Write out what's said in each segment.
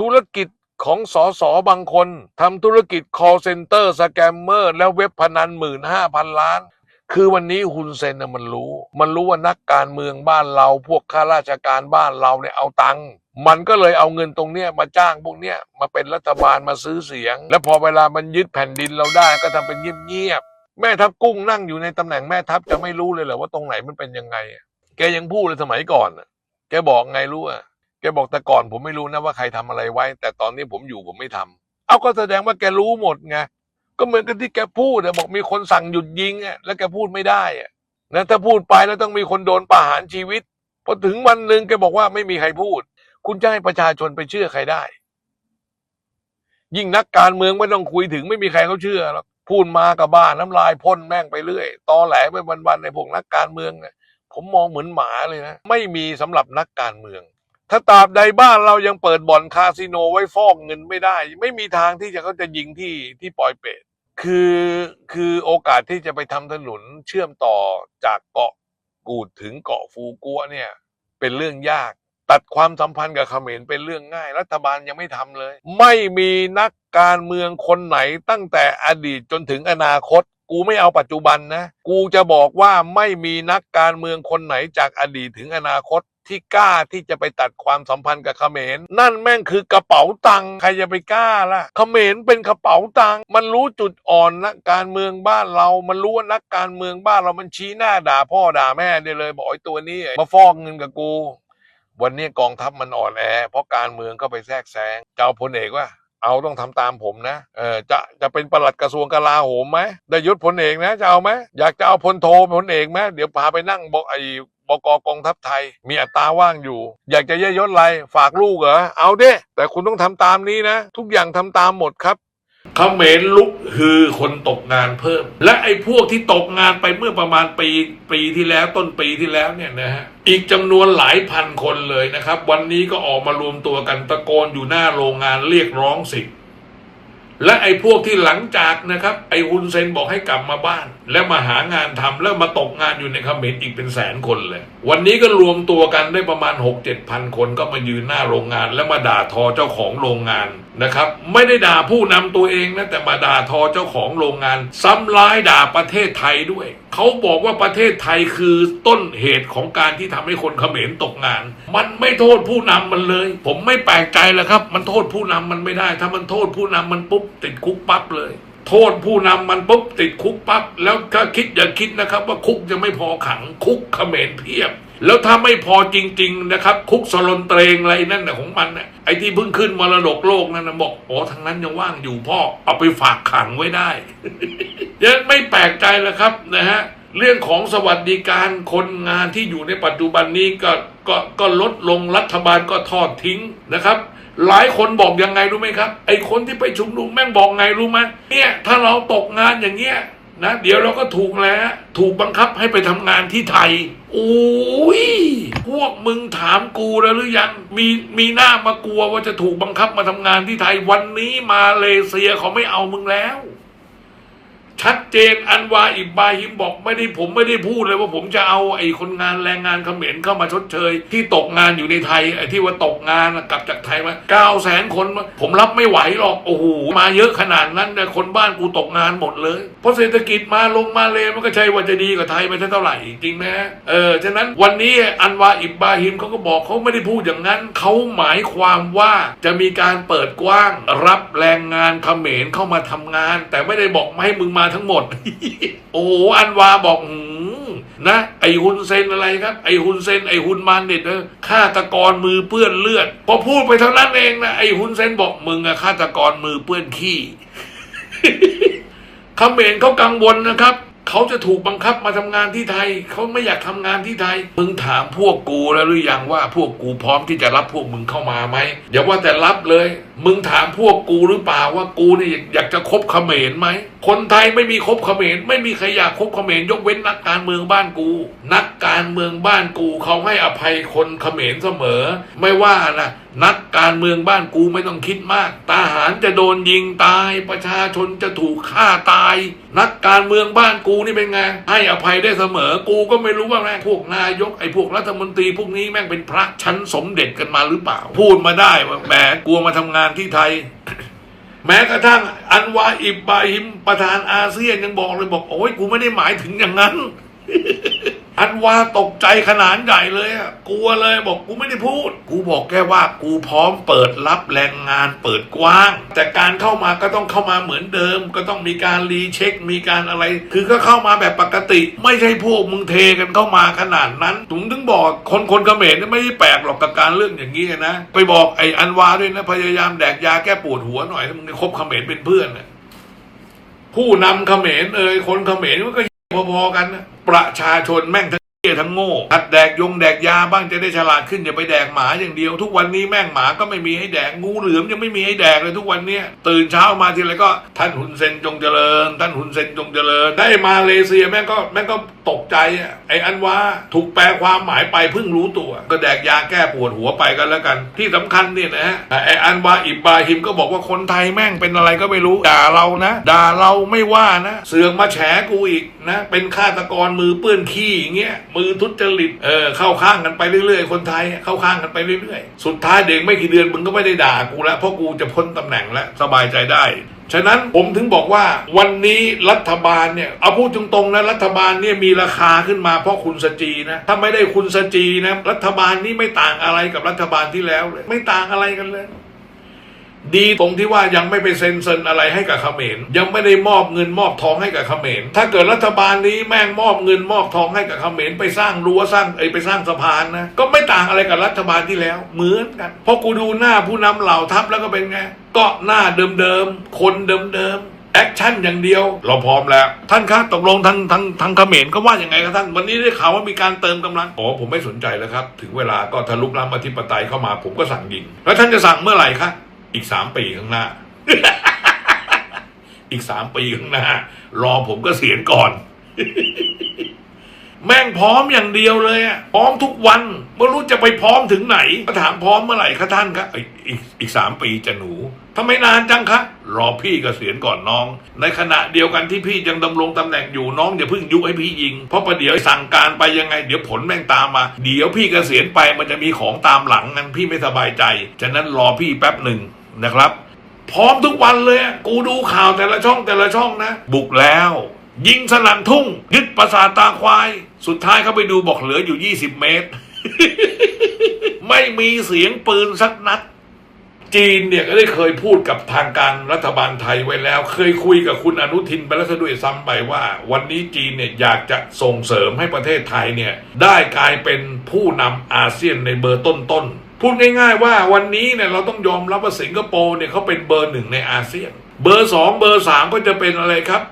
ธุรกิจของสอสอบางคนทำธุรกิจ call center สแกมเมอร์ แล้วเว็บพนันหมื่นห้าพันล้าน คือวันนี้ฮุนเซนน่ะมันรู้ มันรู้ว่านักการเมืองบ้านเรา พวกข้าราชการบ้านเราเนี่ยเอาตังค์มันก็เลยเอาเงินตรงเนี้ยมาจ้างพวกเนี้ยมาเป็นรัฐบาลมาซื้อเสียง แล้วพอเวลามันยึดแผ่นดินเราได้ก็ทำเป็นเงียบๆแม่ทัพกุ้งนั่งอยู่ในตำแหน่งแม่ทัพจะไม่รู้เลยเหรอว่าตรงไหนมันเป็นยังไง แกยังพูดเลยสมัยก่อนแกบอกไงรู้อะ บอกแต่ก่อนผมไม่รู้นะว่าใครทำอะไรไว้ แต่ตอนนี้ผมอยู่ผมไม่ทำเอาก็แสดงว่าแกรู้หมดไงก็เหมือนกับที่แกพูดอะบอกมีคนสั่งหยุดยิงอะแล้วแกพูดไม่ได้อะนะถ้าพูดไปแล้วต้องมีคนโดนประหารชีวิตพอถึงวันหนึ่งแกบอกว่าไม่มีใครพูด คุณจะให้ประชาชนไปเชื่อใครได้ ยิ่งนักการเมืองไม่ต้องคุยถึงไม่มีใครเขาเชื่อหรอกพูดมากับบ้านน้ำลายพ่นแม่งไปเรื่อยตอแหลไปวันๆในพวกนักการเมืองเนี่ยผมมองเหมือนหมาเลยนะไม่มีสำหรับนักการเมือง ถ้าตราบใดบ้านเรายังเปิดบ่อนคาสิโนไว้ฟอกเงินไม่ได้ ไม่มีทางที่จะเขาจะยิงที่ที่ปอยเปตคือคือโอกาสที่จะไปทำถนนเชื่อมต่อจากเกาะกูดถึงเกาะฟูกัวเนี่ย เป็นเรื่องยาก ตัดความสัมพันธ์กับเขมรเป็นเรื่องง่าย รัฐบาลยังไม่ทำเลย ไม่มีนักการเมืองคนไหนตั้งแต่อดีตจนถึงอนาคต กูไม่เอาปัจจุบันนะ กูจะบอกว่าไม่มีนักการเมืองคนไหนจากอดีตถึงอนาคต ที่กล้าที่จะไปตัดความสัมพันธ์กับเขมร นั่นแม่งคือกระเป๋าตังค์ใครจะไปกล้าล่ะเขมรเป็นกระเป๋าตังค์มันรู้จุดอ่อนนักการเมืองบ้านเรา มันรู้ว่านักการเมืองบ้านเรามันชี้หน้าด่าพ่อด่าแม่ได้เลยบอกไอ้ตัวนี้มาฟอกเงินกับกู วันนี้กองทัพมันอ่อนแอ เพราะการเมืองก็ไปแทรกแซงเจะเอาพลเอกว่าเอาต้องทำตามผมนะ เออจะจะเป็นประหลัดกระทรวงกลาโหมไหมได้ยศพลเอกนะจะเอาไหมอยากจะเอาพลโทพลเอกไหมเดี๋ยวพาไปนั่งบอกไอ้ บกกองทัพไทย มีอัตราว่างอยู่ อยากจะเยยศอะไรฝากลูกเหรอเอาเด้แต่คุณต้องทำตามนี้นะ ทุกอย่างทำตามหมดครับเขมรลุกฮือคนตกงานเพิ่ม และไอ้พวกที่ตกงานไปเมื่อประมาณปีปีที่แล้วต้นปีที่แล้วเนี่ยนะฮะอีกจำนวนหลายพันคนเลยนะครับ วันนี้ก็ออกมารวมตัวกันตะโกนอยู่หน้าโรงงานเรียกร้องสิทธิ์และไอ้พวกที่หลังจากนะครับ ไอ้ฮุนเซนบอกให้กลับมาบ้านแล้วมาหางานทำแล้วมาตกงานอยู่ในเขมรอีกเป็นแสนคนเลย วันนี้ก็รวมตัวกันได้ประมาณ 6 7พันคนก็มายืนหน้าโรงงาน แล้วมาด่าทอเจ้าของโรงงานนะครับ ไม่ได้ด่าผู้นำตัวเองนะแต่มาด่าทอเจ้าของโรงงาน ซ้ำร้ายด่าประเทศไทยด้วย เขาบอกว่าประเทศไทยคือต้นเหตุของการที่ทำให้คนเขมรตกงาน มันไม่โทษผู้นำมันเลย ผมไม่แปลกใจแล้วครับ มันโทษผู้นำมันไม่ได้ ถ้ามันโทษผู้นำมันปุ๊บติดคุกปั๊บเลย โทษผู้นำมันปุ๊บติดคุกปั๊บแล้วก็คิดอย่าคิดนะครับ ว่าคุกจะไม่พอขังคุกเขมรเพียบ แล้วถ้าไม่พอจริง ๆ นะครับ คุกสลนเตรงอะไรนั่นนะของมันนะไอ้ที่เพิ่งขึ้นมรดกโลกนั่นนะบอกอ๋อทางนั้นยังว่างอยู่พ่อเอาไปฝากขังไว้ได้ยังไม่แปลกใจแล้วครับนะฮะเรื่องของสวัสดิการคนงานที่อยู่ในปัจจุบันนี้ก็ก็ก็ลดลงรัฐบาลก็ทอดทิ้งนะครับ หลายคนบอกยังไงรู้ไหมครับ ไอ้คนที่ไปชุมนุมแม่งบอกไงรู้ไหมเนี่ย ถ้าเราตกงานอย่างเงี้ยนะเดี๋ยวเราก็ถูกแล้ว ถูกบังคับให้ไปทำงานที่ไทยโอ้ยพวกมึงถามกูแล้วหรือยัง มีมีหน้ามากลัวว่าจะถูกบังคับมาทำงานที่ไทยวันนี้มาเลเซียเขาไม่เอามึงแล้ว ชัดเจนอันวาอิบบาฮิมบอกไม่ได้ผมไม่ได้พูดเลยว่าผมจะเอาไอ้คนงานแรงงานเขมรเข้ามาชดเชย ที่ตกงานอยู่ในไทยไอ้ที่ว่าตกงานกลับจากไทยมาเก้าแสนคน ผมรับไม่ไหวหรอกโอ้โหมาเยอะขนาดนั้นแต่คนบ้านกูตกงานหมดเลย เพราะเศรษฐกิจมาลงมาเลยมันก็ใช่ว่าจะดีกว่าไทยไปเท่าไหร่จริงไหมเออฉะนั้นวันนี้อันวาอิบบาฮิมเขาก็บอกเขาไม่ได้พูดอย่างนั้นเขาหมายความว่าจะมีการเปิดกว้างรับแรงงานเขมรเข้ามาทำงาน แต่ไม่ได้บอกไม่ให้มึงมาทั้งหมด โอ้โหอันวาบอกนะ ไอฮุนเซนอะไรครับ ไอฮุนเซนไอฮุนมันเด็ดเออฆาตกรมือเปื้อนเลือด พอพูดไปเท่านั้นเองนะไอฮุนเซนบอกมึงอะฆาตกรมือเปื้อนขี้เขมรเขากังวลนะครับเขาจะถูกบังคับมาทำงานที่ไทย เขาไม่อยากทำงานที่ไทย มึงถามพวกกูแล้วหรือยังว่าพวกกูพร้อมที่จะรับพวกมึงเข้ามาไหมอย่าว่าแต่รับเลย มึงถามพวกกูหรือเปล่าว่ากูเนี่ยอยากจะคบเขมรไหม คนไทยไม่มีคบเขมรไม่มีใครอยากคบเขมรยกเว้นนักการเมืองบ้านกู นักการเมืองบ้านกูเขาให้อภัยคนเขมรเสมอ ไม่ว่านะนักการเมืองบ้านกูไม่ต้องคิดมากทหารจะโดนยิงตาย ประชาชนจะถูกฆ่าตาย นักการเมืองบ้านกูนี่เป็นไงให้อภัยได้เสมอ กูก็ไม่รู้ว่าแม่งพวกนายกไอ้พวกรัฐมนตรีพวกนี้แม่งเป็นพระชั้นสมเด็จกันมาหรือเปล่า พูดมาได้ว่าแหมกลัวมาทำงานที่ไทย แม้กระทั่ง อันวาอิบบาฮิมประธานอาเซียนยังบอกเลยบอกโอ้ยกูไม่ได้หมายถึงอย่างนั้น อันวาตกใจขนาดใหญ่เลยอะกลัวเลยบอกกูไม่ได้พูด กูบอกแค่ว่ากูพร้อมเปิดรับแรงงานเปิดกว้าง แต่การเข้ามาก็ต้องเข้ามาเหมือนเดิม ก็ต้องมีการรีเช็ค มีการอะไร คือก็เข้ามาแบบปกติ ไม่ใช่พวกมึงเทกันเข้ามาขนาดนั้นถึงถึงบอกคนคนเขมรนี่ไม่ได้แปลกหรอกกับการเรื่องอย่างนี้นะ ไปบอกไอ้อันวาด้วยนะพยายามแดกยาแก้ปวดหัวหน่อยถ้มึงคบเขมรเป็นเพื่อนนะผู้นำเขมรเอ่ยคนเขมรมันก็พอๆกันนะ ประชาชนแม่งทั้ง เี้ยทั้งโง่หัดแดกยงแดกยาบ้างจะได้ฉลาดขึ้นอย่าไปแดกหมาอย่างเดียว ทุกวันนี้แม่งหมาก็ไม่มีให้แดกงูเหลือมยังไม่มีให้แดกเลยทุกวันเนี้ยตื่นเช้ามาทีไรก็ท่านหุนเซนจงเจริญ ท่านหุนเซนจงเจริญ ได้มาเลเซียแม่งก็แม่งก็ตกใจอะไอ้อันว่าถูกแปลความหมายไปเพิ่งรู้ตัว ก็แดกยาแก้ปวดหัวไปกันแล้วกัน ที่สำคัญเนี่ยนะฮะไอ้อันวาอิบบราฮิมก็บอกว่าคนไทยแม่งเป็นอะไรก็ไม่รู้ด่าเรานะด่าเราไม่ว่านะ เสือกมาแฉกูอีกนะเป็นฆาตกรมือเปื้อนขี้อย่างเงี้ยมือทุจริตเออเข้าข้างกันไปเรื่อยๆ คนไทยเข้าข้างกันไปเรื่อยๆ สุดท้ายเด็กไม่กี่เดือนมึงก็ไม่ได้ด่ากูแล้วเพราะกูจะพ้นตำแหน่งแล้วสบายใจได้ฉะนั้นผมถึงบอกว่าวันนี้รัฐบาลเนี่ยเอาพูดตรงๆนะรัฐบาลเนี่ยมีราคาขึ้นมาเพราะคุณสจีนะถ้าไม่ได้คุณสจีนะรัฐบาลนี้ไม่ต่างอะไรกับรัฐบาลที่แล้วเลย ไม่ต่างอะไรกันเลย ดีตรงที่ว่ายังไม่ไปเซ็นเซินอะไรให้กับเขมรยังไม่ได้มอบเงินมอบทองให้กับเขมรถ้าเกิดรัฐบาลนี้แม่งมอบเงินมอบทองให้กับเขมรไปสร้างรั้วสร้างไอไปสร้างสะพานนะก็ไม่ต่างอะไรกับรัฐบาลที่แล้วเหมือนกันเพราะกูดูหน้าผู้นำเหล่าทัพแล้วก็เป็นไงก็หน้าเดิมๆคนเดิมๆแอคชั่นอย่างเดียวเราพร้อมแล้ว ท่านครับตกลงทางทางทางเขมรก็ว่าอย่างไงครับท่าน วันนี้ได้ข่าวว่ามีการเติมกำลังอ๋อผมไม่สนใจแล้วครับ ถึงเวลาก็ทะลุล้ำอธิปไตยเข้ามาผมก็สั่งยิง แล้วท่านจะสั่งเมื่อไหร่ครับ อีกสามปีข้างหน้า อีกสามปีข้างหน้า รอผมก็เสียก่อน แม่งพร้อมอย่างเดียวเลยอะพร้อมทุกวันไม่รู้จะไปพร้อมถึงไหนก็ถามพร้อมเมื่อไหร่คะท่านครับอีกอีกสามปีจะหนูทำไมนานจังคะ รอพี่กเกษียณก่อนน้อง ในขณะเดียวกันที่พี่ยังดำรงตำแหน่งอยู่น้องอย่าเพิ่งยุให้พี่ยิง เพราะประเดี๋ยวสั่งการไปยังไง เดี๋ยวผลแม่งตามมา เดี๋ยวพี่กเกษียณไปมันจะมีของตามหลังนั้นพี่ไม่สบายใจ ฉะนั้นรอพี่แป๊บหนึ่ง นะครับ พร้อมทุกวันเลยกูดูข่าวแต่ละช่องแต่ละช่องนะ บุกแล้ว ยิงสนั่นทุ่ง ยึดปราสาทตาควาย สุดท้ายเขาไปดูบอกเหลืออยู่ 20 เมตร ไม่มีเสียงปืนสักนัด จีนเนี่ยก็ได้เคยพูดกับทางการรัฐบาลไทยไว้แล้ว เคยคุยกับคุณอนุทินไปแล้วซะด้วยซ้ำไปว่า วันนี้จีนเนี่ยอยากจะส่งเสริมให้ประเทศไทยเนี่ยได้กลายเป็นผู้นำอาเซียนในเบอร์ต้นๆ พูดง่ายๆว่าวันนี้เนี่ยเราต้องยอมรับว่าสิงคโปร์เนี่ยเขาเป็นเบอร์หนึ่งในอาเซียน เบอร์สองเบอร์สามก็จะเป็นอะไรครับ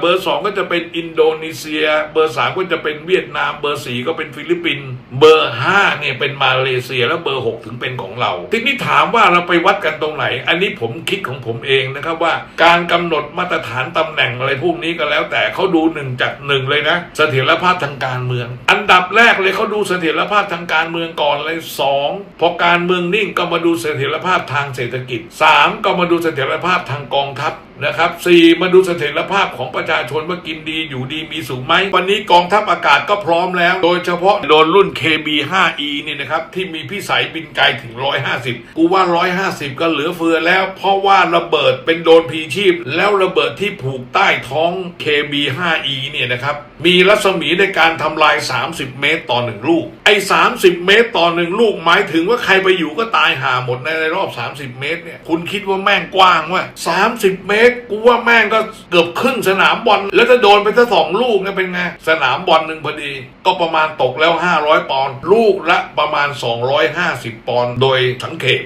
เบอร์สองก็จะเป็นอินโดนีเซีย เบอร์สามก็จะเป็นเวียดนาม เบอร์สี่ก็เป็นฟิลิปปินส์เบอร์ห้าเนี่ยเป็นมาเลเซีย แล้วเบอร์หกถึงเป็นของเรา ทีนี้ถามว่าเราไปวัดกันตรงไหน อันนี้ผมคิดของผมเองนะครับว่า การกำหนดมาตรฐานตำแหน่งอะไรพวกนี้ก็แล้ว แต่เขาดูหนึ่งจากหนึ่งเลยนะเสถียรภาพทางการเมือง อันดับแรกเลยเขาดูเสถียรภาพทางการเมืองก่อนเลยสองพอการเมืองนิ่งก็มาดูเสถียรภาพทางเศรษฐกิจสามก็มาดูเสถียรภาพทางกองทัพ นะครับสี่มาดูเสถียรภาพของประชาชนว่ากินดีอยู่ดีมีสูงไหม วันนี้กองทัพอากาศก็พร้อมแล้ว โดยเฉพาะโดนรุ่น KB5E นี่นะครับ ที่มีพิสัยบินไกลถึง 150 กูว่า 150 ก็เหลือเฟือแล้ว เพราะว่าระเบิดเป็นโดนพีชีพ แล้วระเบิดที่ผูกใต้ท้อง KB5E เนี่ยนะครับ มีรัศมีในการทำลาย 30 เมตรต่อหนึ่งลูก ไอ้ 30 เมตรต่อหนึ่งลูกหมายถึงว่าใครไปอยู่ก็ตายหาหมดในรอบ 30 เมตรเนี่ยคุณคิดว่าแม่งกว้างว่า30 เมตรกูว่าแม่งก็เกือบครึ่งสนามบอลแล้วจะโดนไปสักสองลูกเนี่ยเป็นไง สนามบอลหนึ่งพอดี ก็ประมาณตกแล้ว 500 ปอนด์ลูกละประมาณ 250 ปอนด์โดยสังเกต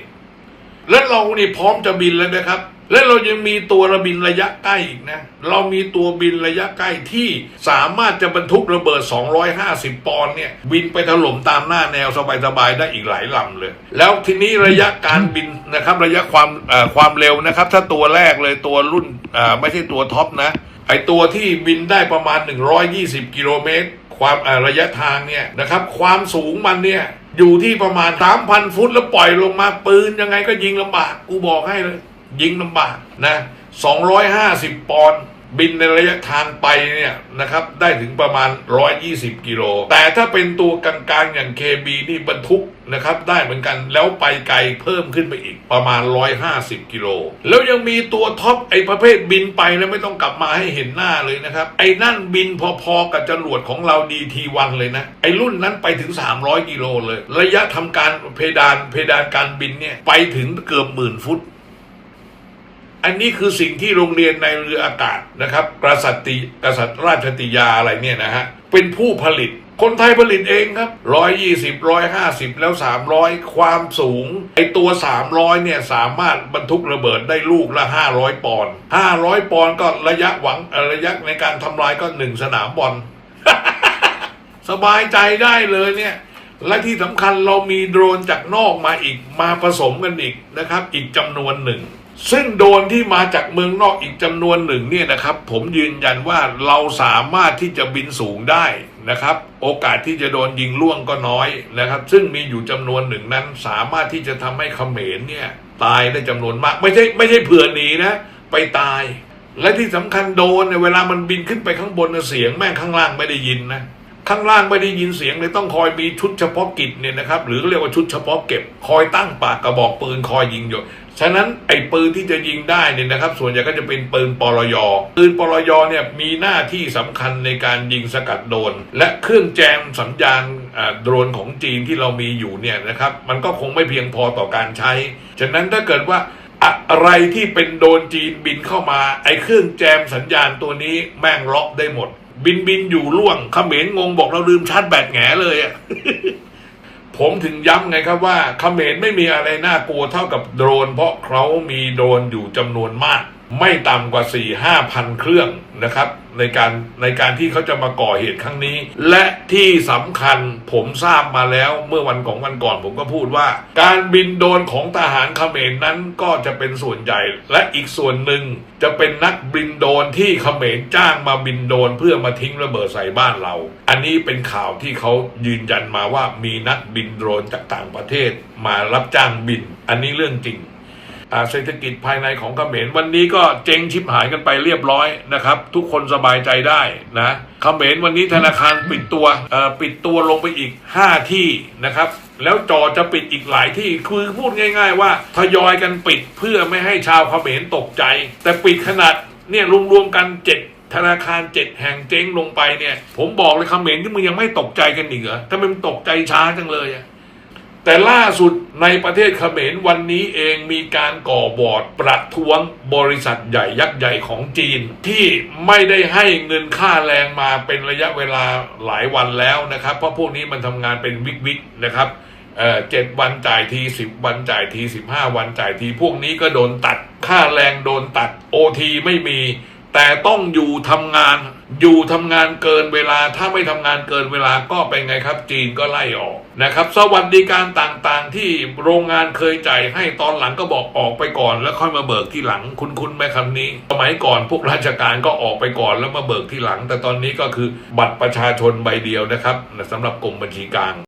และเรานี่พร้อมจะบินแล้วนะครับ และเรายังมีตัวระบินระยะใกล้อีกนะ เรามีตัวบินระยะใกล้ที่สามารถจะบรรทุกระเบิด 250 ปอนด์เนี่ย บินไปถล่มตามหน้าแนวสบายๆได้อีกหลายลำเลย แล้วทีนี้ระยะการบินนะครับ ระยะความความเร็วนะครับ ถ้าตัวแรกเลยตัวรุ่นไม่ใช่ตัวท็อปนะ ไอตัวที่บินได้ประมาณ 120 กิโลเมตร ความระยะทางเนี่ยนะครับ ความสูงมันเนี่ยอยู่ที่ประมาณ 3,000 ฟุตแล้วปล่อยลงมาปืนยังไงก็ยิงลำบากกูบอกให้เลย ยิงลำบากนะ250 ปอนด์บินในระยะทางไปเนี่ยนะครับได้ถึงประมาณ 120 กิโล แต่ถ้าเป็นตัวกลางๆอย่าง KB นี่บรรทุกนะครับได้เหมือนกันแล้วไปไกลเพิ่มขึ้นไปอีกประมาณ 150 กิโล แล้วยังมีตัวท็อปไอ้ประเภทบินไปแล้วไม่ต้องกลับมาให้เห็นหน้าเลยนะครับ ไอ้นั่นบินพอๆกับจรวดของเรา DT1 เลยนะ ไอ้รุ่นนั้นไปถึง 300 กิโลเลย ระยะทำการเพดานเพดานการบินเนี่ยไปถึงเกือบหมื่นฟุต อันนี้คือสิ่งที่โรงเรียนในเรืออากาศนะครับกษัตริกษัตริย์ราชติยาอะไรเนี่ยนะฮะเป็นผู้ผลิต คนไทยผลิตเองครับร้อยยี่สิบร้อยห้าสิบแล้วสามร้อยความสูง ไอตัวสามร้อยเนี่ยสามารถบรรทุกระเบิดได้ลูกละห้าร้อยปอนด์ห้าร้อยปอนด์ก็ระยะหวังระยะในการทำลายก็หนึ่งสนามบอลสบายใจได้เลยเนี่ยและที่สำคัญเรามีโดรนจากนอกมาอีกมาผสมกันอีกนะครับ อีกจำนวนหนึ่ง ซึ่งโดนที่มาจากเมืองนอกอีกจำนวนหนึ่งเนี่ยนะครับ ผมยืนยันว่าเราสามารถที่จะบินสูงได้นะครับ โอกาสที่จะโดนยิงล่วงก็น้อยนะครับ ซึ่งมีอยู่จำนวนหนึ่งนั้น สามารถที่จะทำให้เขมรเนี่ยตายได้จำนวนมาก ไม่ใช่ไม่ใช่เผื่อหนีนะไปตาย และที่สำคัญโดนเนี่ยเวลามันบินขึ้นไปข้างบนเสียงแม่งข้างล่างไม่ได้ยินนะข้างล่างไม่ได้ยินเสียงเลยต้องคอยมีชุดเฉพาะกิจเนี่ยนะครับ หรือเรียกว่าชุดเฉพาะเก็บ คอยตั้งปากกระบอกปืนคอยยิงอยู่ ฉะนั้นไอ้ปืนที่จะยิงได้เนี่ยนะครับ ส่วนใหญ่ก็จะเป็นปืนปลอยปืนปลอยเนี่ยมีหน้าที่สำคัญในการยิงสกัดโดน และเครื่องแจมสัญญาณอ่าโดรนของจีนที่เรามีอยู่เนี่ยนะครับมันก็คงไม่เพียงพอต่อการใช้ ฉะนั้นถ้าเกิดว่าอะไรที่เป็นโดรนจีนบินเข้ามา ไอ้เครื่องแจมสัญญาณตัวนี้แม่งล็อกได้หมด บินบินอยู่ล่วงเขมรงงบอกเราลืมชาร์จแบตแหงเลยอะ ผมถึงย้ำไงครับว่าเขมรไม่มีอะไรน่ากลัวเท่ากับโดรน เพราะเขามีโดรนอยู่จำนวนมาก ไม่ต่ำกว่า4ี่ห้าพันเครื่องนะครับ ในการในการที่เขาจะมาก่อเหตุครั้งนี้ และที่สำคัญผมทราบมาแล้วเมื่อวันของวันก่อนผมก็พูดว่า การบินโดนของทหารเขมรนั้นก็จะเป็นส่วนใหญ่ และอีกส่วนหนึ่งจะเป็นนักบินโดนที่เขมรจ้างมาบินโดนเพื่อมาทิ้งระเบิดใส่บ้านเรา อันนี้เป็นข่าวที่เขายืนยันมาว่ามีนักบินโดนจากต่างประเทศมารับจ้างบิน อันนี้เรื่องจริง เศรษฐกิจภายในของเขมรวันนี้ก็เจ๊งชิบหายกันไปเรียบร้อยนะครับ ทุกคนสบายใจได้นะเขมรวันนี้ธนาคารปิดตัวปิดตัวลงไปอีก 5 ที่นะครับ แล้วจอจะปิดอีกหลายที่คือพูดง่าย ๆ ว่าทยอยกันปิดเพื่อไม่ให้ชาวเขมรตกใจ แต่ปิดขนาดเนี่ยรวมๆกันเจ็ดธนาคารเจ็ดแห่งเจ๊งลงไปเนี่ย ผมบอกเลยเขมรที่มึงยังไม่ตกใจกันอีกเหรอถ้ามันตกใจช้าจังเลยอะ แต่ล่าสุดในประเทศเขมรวันนี้เองมีการก่อบอร์ดประท้วงบริษัทใหญ่ยักษ์ใหญ่ของจีน ที่ไม่ได้ให้เงินค่าแรงมาเป็นระยะเวลาหลายวันแล้วนะครับ เพราะพวกนี้มันทำงานเป็นวิกวิกนะครับเอ่อเจ็ดวันจ่ายทีสิบวันจ่ายทีสิบห้าวันจ่ายที พวกนี้ก็โดนตัดค่าแรงโดนตัดโอทีไม่มี แต่ต้องอยู่ทำงาน อยู่ทำงานเกินเวลาถ้าไม่ทำงานเกินเวลาก็เป็นไงครับ จีนก็ไล่ออกนะครับ สวัสดิการต่างๆ ที่โรงงานเคยจ่ายให้ตอนหลังก็บอกออกไปก่อน แล้วค่อยมาเบิกที่หลังคุ้นๆไหมคำนี้ สมัยก่อนพวกราชการก็ออกไปก่อนแล้วมาเบิกที่หลัง แต่ตอนนี้ก็คือบัตรประชาชนใบเดียวนะครับสำหรับกรมบัญชีกลาง